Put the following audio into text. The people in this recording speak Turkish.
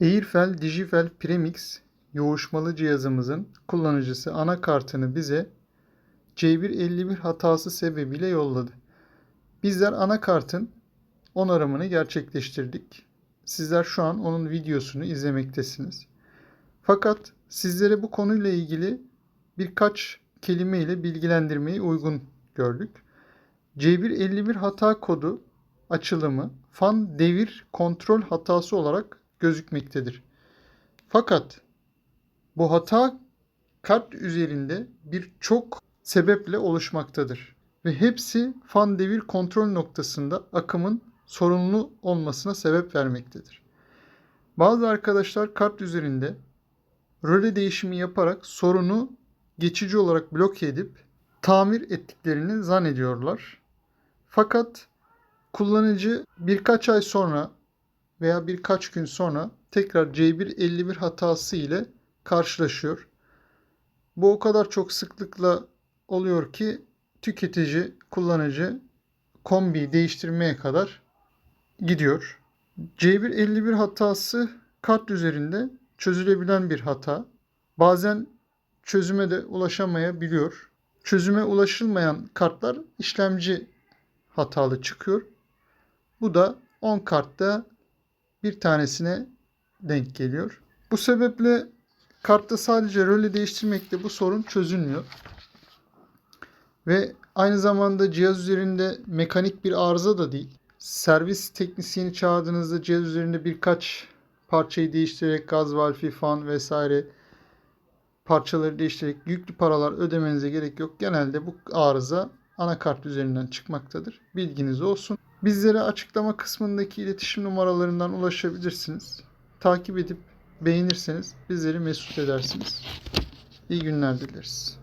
Airfel Digifel Premix yoğuşmalı cihazımızın kullanıcısı anakartını bize C151 hatası sebebiyle yolladı. Bizler anakartın onarımını gerçekleştirdik. Sizler şu an onun videosunu izlemektesiniz. Fakat sizlere bu konuyla ilgili birkaç kelime ile bilgilendirmeyi uygun gördük. C151 hata kodu açılımı fan devir kontrol hatası olarak gözükmektedir. Fakat bu hata kart üzerinde birçok sebeple oluşmaktadır ve hepsi fan devir kontrol noktasında akımın sorunlu olmasına sebep vermektedir. Bazı arkadaşlar kart üzerinde röle değişimi yaparak sorunu geçici olarak bloke edip tamir ettiklerini zannediyorlar. Fakat kullanıcı birkaç ay sonra veya birkaç gün sonra tekrar C151 hatası ile karşılaşıyor. Bu o kadar çok sıklıkla oluyor ki tüketici, kullanıcı kombiyi değiştirmeye kadar gidiyor. C151 hatası kart üzerinde çözülebilen bir hata. Bazen çözüme de ulaşamayabiliyor. Çözüme ulaşılmayan kartlar işlemci hatalı çıkıyor. Bu da 10 kartta bir tanesine denk geliyor. Bu sebeple kartta sadece röle değiştirmekle bu sorun çözülmüyor. Ve aynı zamanda cihaz üzerinde mekanik bir arıza da değil. Servis teknisyeni çağırdığınızda cihaz üzerinde birkaç parçayı değiştirerek gaz valfi, fan vesaire parçaları değiştirerek yüklü paralar ödemenize gerek yok. Genelde bu arıza anakart üzerinden çıkmaktadır. Bilginiz olsun. Bizlere açıklama kısmındaki iletişim numaralarından ulaşabilirsiniz. Takip edip beğenirseniz bizleri mesut edersiniz. İyi günler dileriz.